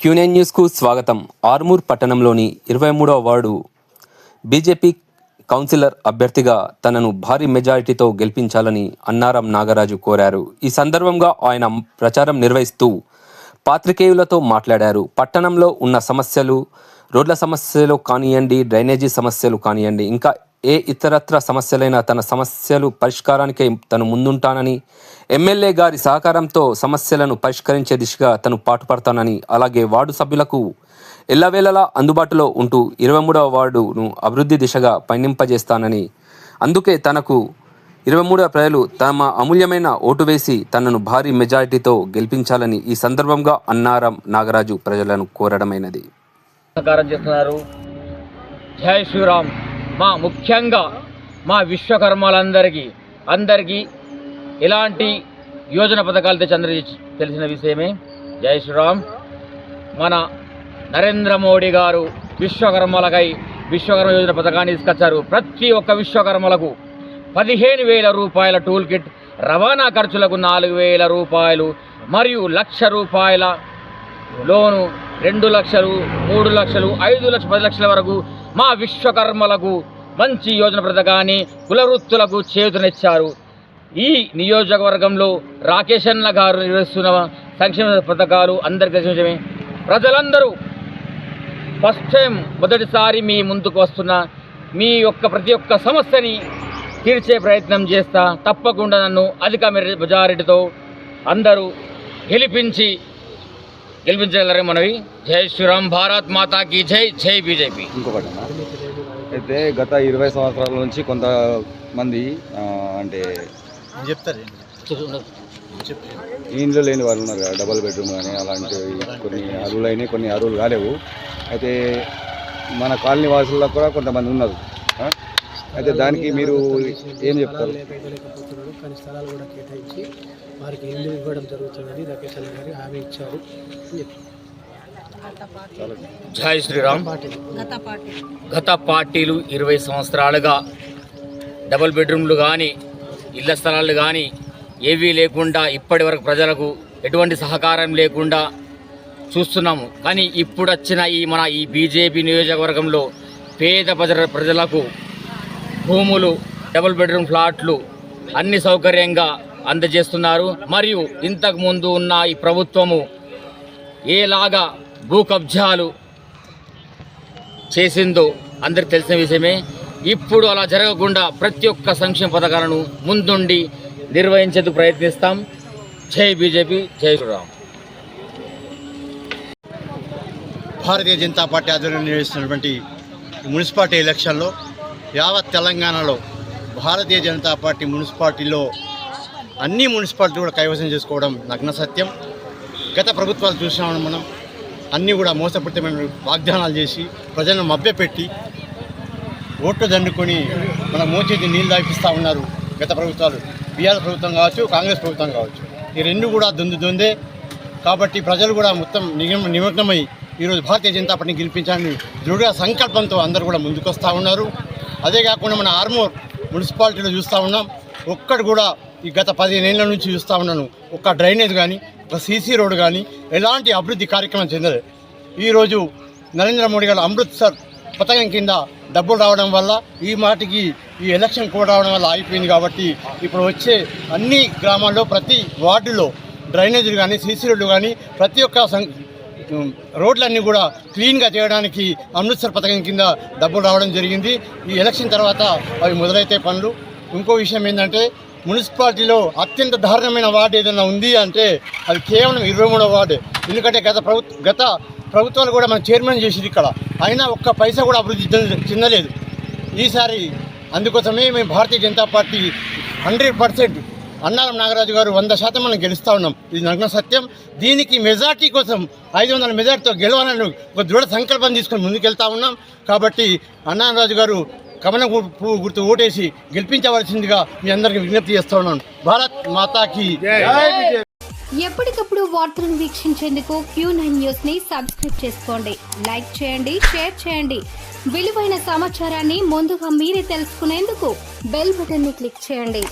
Quinine న్యూస్కు స్వాగతం. ఆర్మూర్ పట్టణంలోని ఇరవై మూడవ వార్డు బీజేపీ కౌన్సిలర్ అభ్యర్థిగా తనను భారీ మెజారిటీతో గెలిపించాలని అన్నారం నాగరాజు కోరారు. ఈ సందర్భంగా ఆయన ప్రచారం నిర్వహిస్తూ పాత్రికేయులతో మాట్లాడారు. పట్టణంలో ఉన్న సమస్యలు రోడ్ల సమస్యలు కానివ్వండి డ్రైనేజీ సమస్యలు కానివ్వండి ఇంకా ఏ ఇతరత్ర సమస్యలైన తన సమస్యలు పరిష్కారానికై తను ముందుంటానని ఎమ్మెల్యే గారి సహకారంతో సమస్యలను పరిష్కరించే దిశగా తను పాటుపడతానని అలాగే వార్డు సభ్యులకు ఎల్లవేళలా అందుబాటులో ఉంటూ ఇరవై మూడవ వార్డును అభివృద్ధి దిశగా పయనింపజేస్తానని అందుకే తనకు ఇరవై మూడవ ప్రజలు తమ అమూల్యమైన ఓటు వేసి తనను భారీ మెజారిటీతో గెలిపించాలని ఈ సందర్భంగా అన్నారం నాగరాజు ప్రజలను కోరడమైనది. చేస్తున్నారు. జై శ్రీరామ్. మా ముఖ్యంగా మా విశ్వకర్మలందరికీ అందరికీ ఇలాంటి యోజన పథకాలు తెచ్చి అందరికీ తెలిసిన విషయమే. జై శ్రీరామ్. మన నరేంద్ర మోడీ గారు విశ్వకర్మలకై విశ్వకర్మ యోజన పథకాన్ని తీసుకొచ్చారు. ప్రతి ఒక్క విశ్వకర్మలకు పదిహేను వేల రూపాయల టూల్ కిట్ రవాణా ఖర్చులకు నాలుగు వేల రూపాయలు మరియు లక్ష రూపాయల లోను రెండు లక్షలు మూడు లక్షలు ఐదు లక్షలు పది లక్షల వరకు మా విశ్వకర్మలకు మంచి యోజన పథకాన్ని కులవృత్తులకు చేతునిచ్చారు. ఈ నియోజకవర్గంలో రాకేష్ అన్న గారు నిర్వహిస్తున్న సంక్షేమ పథకాలు అందరికీ తెలిసిన ప్రజలందరూ ఫస్ట్ టైం మొదటిసారి మీ ముందుకు వస్తున్న మీ యొక్క ప్రతి ఒక్క సమస్యని తీర్చే ప్రయత్నం చేస్తా తప్పకుండా నన్ను అధిక మెజారిటీతో అందరూ గెలిపించి గెలిపించగలరే మనవి. జై శ్రీరామ్ భారత్ మాతాకి జై జై బీజేపీ. ఇంకొకటి అయితే గత ఇరవై సంవత్సరాల నుంచి కొంతమంది అంటే ఇంట్లో లేని వాళ్ళు ఉన్నారు కదా డబల్ బెడ్రూమ్ కానీ అలాంటివి కొన్ని అరువులు అయినాయి కొన్ని అరువులు కాలేవు. అయితే మన కాలనీ వాసుల్లో కూడా కొంతమంది ఉన్నారు? అయితే దానికి మీరు ఏం చెప్తారు? కానీ స్థలాలు కూడా కేటాయించి వారికి ఇల్లు ఇవ్వడం జరుగుతుందని రాకేష్ గారు హామీ ఇచ్చారు. జై శ్రీరామ్. గత పార్టీలు ఇరవై సంవత్సరాలుగా డబుల్ బెడ్రూమ్లు కానీ ఇళ్ళ స్థలాలు కానీ ఏవీ లేకుండా ఇప్పటి వరకు ప్రజలకు ఎటువంటి సహకారం లేకుండా చూస్తున్నాము. కానీ ఇప్పుడు వచ్చిన ఈ మన ఈ బీజేపీ నియోజకవర్గంలో పేద ప్రజల ప్రజలకు భూములు డబుల్ బెడ్రూమ్ ఫ్లాట్లు అన్ని సౌకర్యంగా అందజేస్తున్నారు. మరియు ఇంతకు ముందు ఉన్న ఈ ప్రభుత్వము ఏలాగా భూ కబ్జాలు చేసిందో అందరికి తెలిసిన విషయమే. ఇప్పుడు అలా జరగకుండా ప్రతి ఒక్క సంక్షేమ పథకాలను ముందుండి నిర్వహించేందుకు ప్రయత్నిస్తాం. జై బీజేపీ జై శ్రీరామ్. భారతీయ జనతా పార్టీ ఆధ్వర్యంలో నిర్వహిస్తున్నటువంటి మున్సిపాలిటీ ఎలక్షన్లో యావత్ తెలంగాణలో భారతీయ జనతా పార్టీ మున్సిపాలిటీలో అన్ని మున్సిపాలిటీలు కూడా కైవసం చేసుకోవడం నగ్న సత్యం. గత ప్రభుత్వాలు చూసినామని మనం. అన్నీ కూడా మోసపూరితమైన వాగ్దానాలు చేసి ప్రజలను మభ్యపెట్టి ఓట్లు దండుకొని మన మోచేతి నీళ్ళు దాపిస్తూ ఉన్నారు గత ప్రభుత్వాలు. బీఆర్ ప్రభుత్వం కావచ్చు కాంగ్రెస్ ప్రభుత్వం కావచ్చు. ఈ రెండు కూడా దొందు దొందే. కాబట్టి ప్రజలు కూడా మొత్తం నిగమ నిమగ్నమై ఈరోజు భారతీయ జనతా పార్టీని గెలిపించాలని దృఢ సంకల్పంతో అందరూ కూడా ముందుకొస్తూ ఉన్నారు. అదే కాకుండా మన ఆర్మూర్ మున్సిపాలిటీలో చూస్తూ ఉన్నాం. ఒక్కడు కూడా ఈ గత పదిహేను ఏళ్ళ నుంచి చూస్తూ ఉన్నాను. ఒక్క డ్రైనేజ్ కానీ సీసీ రోడ్డు కానీ ఎలాంటి అభివృద్ధి కార్యక్రమం చెందలేదు. ఈరోజు నరేంద్ర మోడీ గారు అమృత్సర్ పథకం కింద డబ్బులు రావడం వల్ల ఈ మాటికి ఈ ఎలక్షన్ కూడా రావడం వల్ల ఆగిపోయింది కాబట్టి ఇప్పుడు వచ్చే అన్ని గ్రామాల్లో ప్రతి వార్డులో డ్రైనేజీలు కానీ సీసీ రోడ్లు కానీ ప్రతి ఒక్క సం- రోడ్లన్నీ కూడా క్లీన్గా చేయడానికి అమృత్సర్ పథకం కింద డబ్బులు రావడం జరిగింది. ఈ ఎలక్షన్ తర్వాత అవి మొదలైతే పనులు. ఇంకో విషయం ఏంటంటే మున్సిపాలిటీలో అత్యంత దారుణమైన వార్డు ఏదైనా ఉంది అంటే అది కేవలం ఇరవై మూడో వార్డు. ఎందుకంటే గత ప్రభుత్వ గత ప్రభుత్వాలు కూడా మన చైర్మన్ చేసింది ఇక్కడ. అయినా ఒక్క పైసా కూడా అభివృద్ధి చెందలేదు. ఈసారి అందుకోసమే మేము Bharatiya Janata party hundred percent Annaram Nagaraju garu వంద శాతం మనం గెలుస్తూ ఉన్నాం. ఇది నగ్న సత్యం. దీనికి మెజార్టీ కోసం ఐదు వందల మెజార్టీతో గెలవాలని ఒక దృఢ సంకల్పం తీసుకొని ముందుకెళ్తా ఉన్నాం. కాబట్టి అన్నారాజు గారు కమల పువ్వు గుర్తు ఓటేసి గెలిపించవలసిందిగా మీ అందరికీ విజ్ఞప్తి చేస్తా ఉన్నాను. భారత్ మాతాకి ఎప్పటికప్పుడు వార్తలను వీక్షించేందుకు క్యూ నైన్ న్యూస్ని సబ్స్క్రైబ్ చేసుకోండి. లైక్ చేయండి షేర్ చేయండి. విలువైన సమాచారాన్ని ముందుగా మీరే తెలుసుకునేందుకు బెల్ బటన్ని క్లిక్ చేయండి.